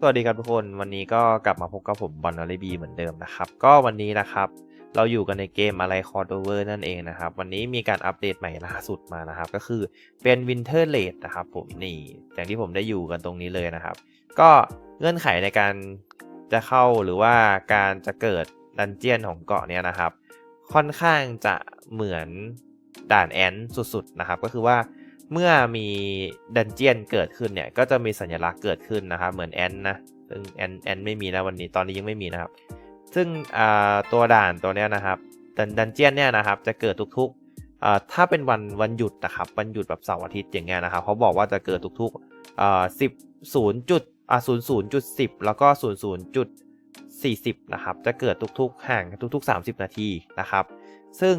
สวัสดีครับทุกคนวันนี้ก็กลับมาพบกับผมบอลนารีบีเหมือนเดิมนะครับ ก็วันนี้นะครับ เราอยู่กันในเกมอะไรคอร์ดเวอร์นั่นเองนะครับ วันนี้มีการอัปเดตใหม่ล่าสุดมานะครับ ก็คือเป็นวินเทอร์เลดนะครับผมนี่อย่างที่ผมได้อยู่กันตรงนี้เลยนะครับ ก็เงื่อนไขในการจะเข้าหรือว่าการจะเกิดดันเจียนของเกาะเนี้ยนะครับ ค่อนข้างจะเหมือนด่านแอนสุดๆนะครับ ก็คือว่า เมื่อมีดันเจียนเกิดขึ้นเนี่ยก็จะมีสัญลักษณ์เกิดขึ้นนะครับเหมือนแอนนะซึ่งแอนแอนไม่มีนะวันนี้ตอนนี้ยังไม่มีนะครับ ซึ่งตัวด่านตัวเนี้ยนะครับดันเจียนเนี่ยนะครับจะเกิดทุกๆถ้าเป็นวันวันหยุดนะครับวันหยุดแบบเสาร์อาทิตย์อย่างเงี้ยนะครับเขาบอกว่าจะเกิดทุกๆสิบศูนย์จุดอ่าศูนย์ศูนย์จุดสิบแล้วก็ศูนย์ศูนย์จุดสี่สิบนะครับ จะเกิดทุกๆ ห่างทุกๆ 30 นาทีนะครับ ซึ่ง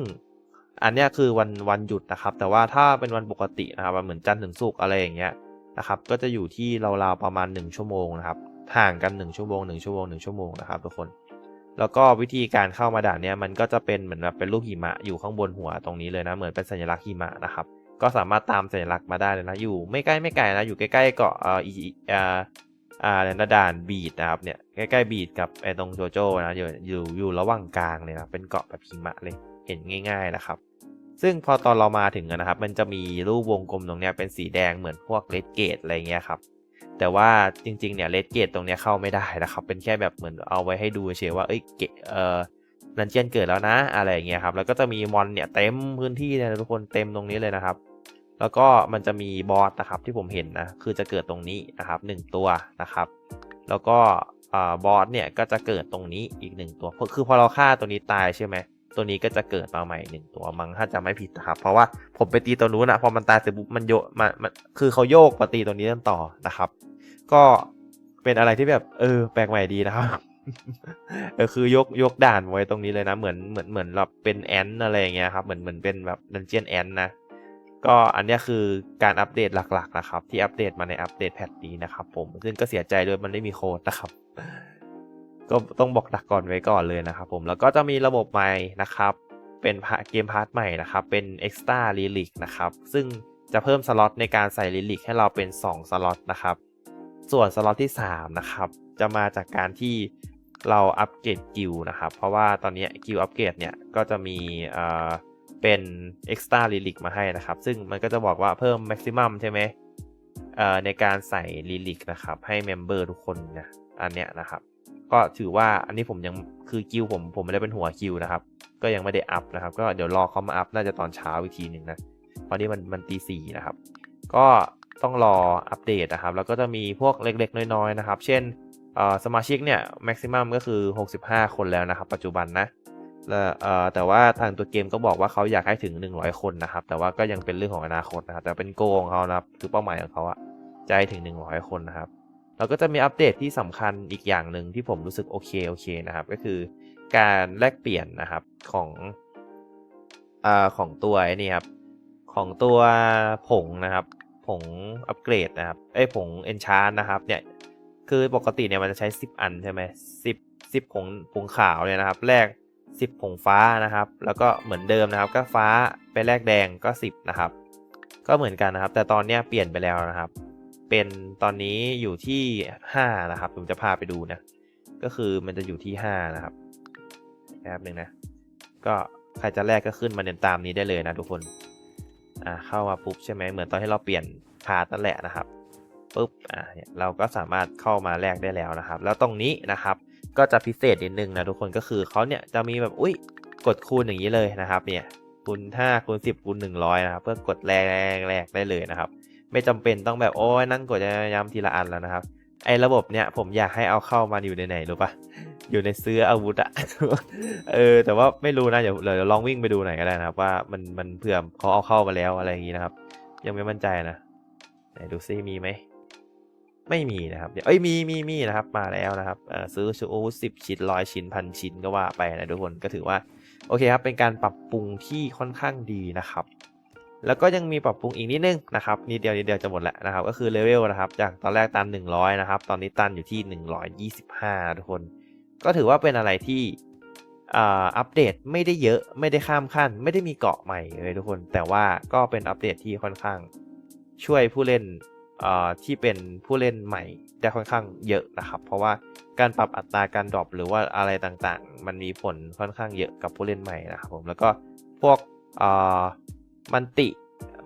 อันนี้คือวันวันหยุดนะครับ แต่ว่าถ้าเป็นวันปกตินะครับเหมือนจันทร์ถึงศุกร์อะไรอย่างเงี้ยนะครับ ก็จะอยู่ที่ราวๆประมาณ 1 ชั่วโมงนะครับห่างกัน 1 ชั่วโมง 1 ชั่วโมง 1 ชั่วโมงนะครับทุกคน แล้วก็วิธีการเข้ามาด่านเนี้ยมันก็จะเป็นเหมือนแบบเป็นรูปหิมะอยู่ข้างบนหัวตรงนี้เลยนะเหมือนเป็นสัญลักษณ์หิมะนะครับก็สามารถตามสัญลักษณ์มาได้เลยนะอยู่ไม่ใกล้ไม่ไกลนะอยู่ใกล้ๆเกาะเอ่อเอ่อ อ่าในด่านบีดนะครับเนี่ยใกล้ๆบีดกับไอ้ตรงโจโจ้นะอยู่อยู่อยู่ระหว่างกลางเลยนะเป็นเกาะแบบหิมะเลยเห็นง่ายๆนะครับ ซึ่งพอตอนเรามาถึงนะครับ มันจะมีรูปวงกลมตรงเนี้ยเป็นสีแดงเหมือนพวกเลดเกตอะไรเงี้ยครับแต่ว่าจริงๆเนี่ยเลดเกตตรงเนี้ยเข้าไม่ได้นะครับ เป็นแค่แบบเหมือนเอาไว้ให้ดูเฉยว่าเอ้ยเกเอ่อนันเจียนเกิดแล้วนะอะไรอย่างเงี้ยครับแล้วก็จะมีมอนเนี่ยเต็มพื้นที่เลยทุกคนเต็มตรงนี้เลยนะครับ แล้วก็มันจะมีบอสนะครับที่ผมเห็นนะคือจะเกิดตรงนี้นะครับ1ตัวนะครับ แล้วก็บอสเนี่ยก็จะเกิดตรงนี้อีกหนึ่งตัวคือพอเราฆ่าตัวนี้ตายใช่ไหมตัวนี้ก็จะเกิดมาใหม่หนึ่งตัวมั้งถ้าจะไม่ผิดนะครับ เพราะว่าผมไปตีตัวนู้นนะพอมันตายเสร็จปุ๊บมันโยมันมันคือเขาโยกมาตีตัวนี้ต่อนะครับ ก็เป็นอะไรที่แบบเออแปลกใหม่ดีนะครับเออคือยกยกด่านไว้ตรงนี้เลยนะ เหมือนเหมือนเหมือนแบบเป็นแอนอะไรอย่างเงี้ยครับเหมือนเหมือนเป็นแบบดันเจียนแอนนะ ก็อันนี้คือการอัปเดตหลักๆนะครับ ที่อัปเดตมาในอัปเดตแพทนี้นะครับ ผมซึ่งก็เสียใจด้วยมันไม่มีโค้ดนะครับ ก็ต้องบอกดักก่อนไว้ก่อนเลยนะครับ ผมแล้วก็จะมีระบบใหม่นะครับ เป็นเกมพาร์ทใหม่นะครับ เป็น Extra l y r i c นะครับ ซึ่งจะเพิ่มสล็อตในการใส่ l y r i c ให้เราเป็น 2 สล็อตนะครับ ส่วนสล็อตที่ 3 นะครับ จะมาจากการที่เราอัปเกรดกิลนะครับ เพราะว่าตอนนี้กิลอัปเกรดเนี่ย ก็จะมีเอ่อ เป็น extra relic มาให้นะครับ ซึ่งมันก็จะบอกว่าเพิ่ม maximum ใช่ไหมในการใส่ relic นะครับ ให้ member ทุกคนนะอันเนี้ยนะครับ ก็ถือว่าอันนี้ผมยังคือกิลผมผมไม่ได้เป็นหัวกิลนะครับ ก็ยังไม่ได้อัพนะครับ ก็เดี๋ยวรอเขามาอัพน่าจะตอนเช้าอีกทีหนึ่งนะตอนนี้มันมันตีสี่นะครับ ก็ต้องรออัปเดตนะครับ แล้วก็จะมีพวกเล็กๆ น้อยๆ นะครับ เช่นสมาชิกเนี่ย maximum ก็คือ 65 คนแล้วนะครับ ปัจจุบันนะ แต่ว่าทางตัวเกมก็บอกว่าเขาอยากให้ถึง 100 คนนะครับ แต่ว่าก็ยังเป็นเรื่องของอนาคตนะครับ แต่เป็นโกของเขานะครับคือเป้าหมายของเขาอะจะให้ถึง 100 คนนะครับ แล้วก็จะมีอัปเดตที่สำคัญอีกอย่างหนึ่งที่ผมรู้สึกโอเคโอเคนะครับ ก็คือการแลกเปลี่ยนนะครับของอของตัวนี่ครับของตัวผงนะครับ ผงอัปเกรดนะครับไอ้ผงเอนชานนะครับเนี่ยคือปกติเนี่ยมันจะใช้ 10 อันใช่ไหมสิบสิบผงผงขาวเนี่ยนะครับแลก 10ผงฟ้านะครับ แล้วก็เหมือนเดิมนะครับ ก็ฟ้าไปแลกแดงก็ 10 นะครับ ก็เหมือนกันนะครับ แต่ตอนนี้เปลี่ยนไปแล้วนะครับ เป็นตอนนี้อยู่ที่ 5 นะครับ ผมจะพาไปดูนะ ก็คือมันจะอยู่ที่ 5 นะครับแป๊บหนึ่งนะ ก็ใครจะแลกก็ขึ้นมาเดินตามนี้ได้เลยนะทุกคน อ่าเข้ามาปุ๊บใช่ไหมเหมือนตอนที่เราเปลี่ยนพาตั้นแหละนะครับปุ๊บอ่าเนี่ยเราก็สามารถเข้ามาแลกได้แล้วนะครับ แล้วตรงนี้นะครับ ก็จะพิเศษนิดนึงนะทุกคนก็คือเขาเนี่ยจะมีแบบอุ้ยกดคูณอย่างนี้เลยนะครับเนี่ยคูณ5คูณ10คูณ100นะครับเพื่อกดแรกแรกได้เลยนะครับ ไม่จำเป็นต้องแบบโอ้ยนั่งกดย้ำทีละอันแล้วนะครับ ไอ้ระบบเนี่ยผมอยากให้เอาเข้ามาอยู่ในไหนรู้ปะอยู่ในเสื้ออาวุธอะเออแต่ว่าไม่รู้นะเดี๋ยวเดี๋ยวลองวิ่งไปดูหน่อยก็ได้นะครับ ว่ามันมันเผื่อเขาเอาเข้ามาแล้วอะไรอย่างนี้นะครับ ยังไม่มั่นใจนะไหนดูซิมีไหม ไม่มีนะครับเอ้ยมีมีมีนะครับมาแล้วนะครับซื้อชูโอสิบชิ้นร้อยชิ้นพันชิ้นก็ว่าไปนะทุกคนก็ถือว่าโอเคครับเป็นการปรับปรุงที่ค่อนข้างดีนะครับ แล้วก็ยังมีปรับปรุงอีกนิดนึงนะครับนิดเดียวนิดเดียวจะหมดแล้วนะครับ ก็คือเลเวลนะครับจากตอนแรกตัน 100 นะครับ ตอนนี้ตันอยู่ที่ 125 ทุกคน ก็ถือว่าเป็นอะไรที่อัปเดตไม่ได้เยอะไม่ได้ข้ามขั้น ไม่ได้มีเกาะใหม่เลยทุกคน แต่ว่าก็เป็นอัปเดตที่ค่อนข้างช่วยผู้เล่น ที่เป็นผู้เล่นใหม่ได้ค่อนข้างเยอะนะครับ เพราะว่าการปรับอัตราการดรอปหรือว่าอะไรต่างๆ มันมีผลค่อนข้างเยอะกับผู้เล่นใหม่นะครับผมแล้วก็พวกมันติ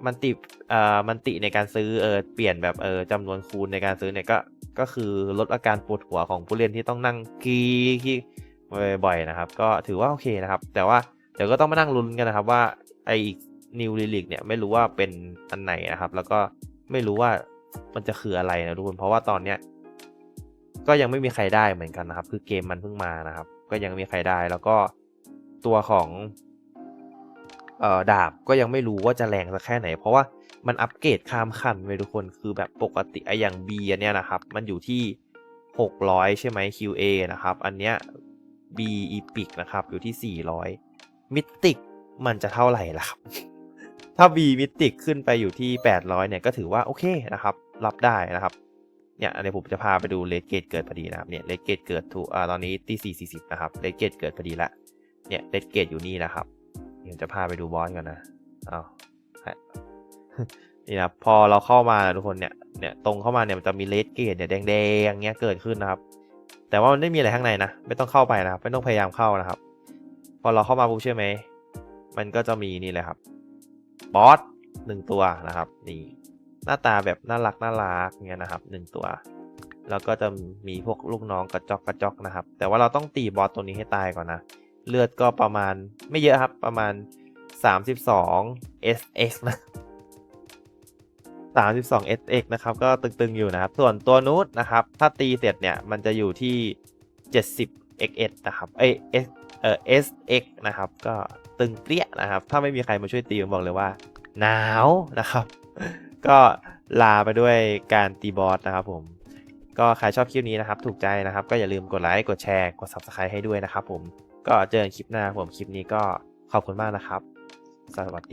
มันติเอ่อมันติในการซื้อเออเปลี่ยนแบบเออจำนวนคูณในการซื้อเนี่ยก็ก็คือลดอาการปวดหัวของผู้เล่นที่ต้องนั่งกีกีบ่อยๆนะครับ ก็ถือว่าโอเคนะครับ แต่ว่าเดี๋ยวก็ต้องมานั่งลุ้นกันนะครับว่าไอ้นิวลิลิกเนี่ยไม่รู้ว่าเป็นอันไหนนะครับ แล้วก็ไม่รู้ว่า มันจะคืออะไรนะทุกคนเพราะว่าตอนเนี้ยก็ยังไม่มีใครได้เหมือนกันนะครับ คือเกมมันเพิ่งมานะครับ ก็ยังไม่มีใครได้แล้วก็ตัวของเอ่อดาบก็ยังไม่รู้ว่าจะแรงสักแค่ไหน เพราะว่ามันอัปเกรดข้ามขั้นไปทุกคนคือแบบปกติไออย่าง B อันเนี้ยนะครับ มันอยู่ที่ 600 ใช่ไหม QA นะครับ อันเนี้ย B Epic นะครับอยู่ที่ 400 Mythic มันจะเท่าไหร่ล่ะครับ ถ้า B Mythic ขึ้นไปอยู่ที่ 800 เนี่ย ก็ถือว่าโอเคนะครับ รับได้นะครับ เนี่ยอันนี้ผมจะพาไปดูเลดเกตเกิดพอดีนะครับ เนี่ยเลดเกตเกิดถูกอ่าตอนนี้ตีสี่สี่สิบนะครับเลดเกตเกิดพอดีละ เนี่ยเลดเกตอยู่นี่นะครับเดี๋ยวจะพาไปดูบอสกันนะเอาให้นี่นะพอเราเข้ามาทุกคนเนี่ย เนี่ยตรงเข้ามาเนี่ยมันจะมีเลดเกตเนี่ยแดงๆเงี้ยเกิดขึ้นนะครับ แต่ว่ามันไม่มีอะไรข้างในนะ ไม่ต้องเข้าไปนะครับ ไม่ต้องพยายามเข้านะครับ พอเราเข้ามาปุ๊บใช่ไหม มันก็จะมีนี่เลยครับ บอสหนึ่งตัวนะครับนี่หน้าตาแบบน่ารักน่ารักเงี้ยนะครับหนึ่งตัวแล้วก็จะมีพวกลูกน้องกระจอกกระจอกนะครับ แต่ว่าเราต้องตีบอสตัวนี้ให้ตายก่อนนะ เลือดก็ประมาณไม่เยอะครับประมาณ 32 SX นะ 32 SX นะครับก็ตึงๆอยู่นะครับ ส่วนตัวนู้นนะครับ ถ้าตีเสร็จเนี่ยมันจะอยู่ที่ 70 XS นะครับเอ้ย S เอ่อ SX นะครับก็ ตึงเปรี้ยนะครับ ถ้าไม่มีใครมาช่วยตีผมบอกเลยว่า หนาวนะครับ ก็ลาไปด้วยการตีบอสนะครับผมก็ใครชอบคลิปนี้นะครับ ถูกใจนะครับ ก็อย่าลืมกดไลค์กดแชร์กด Subscribe ให้ด้วยนะครับผมก็เจอกันคลิปหน้าผมคลิปนี้ก็ขอบคุณมากนะครับ สวัสดี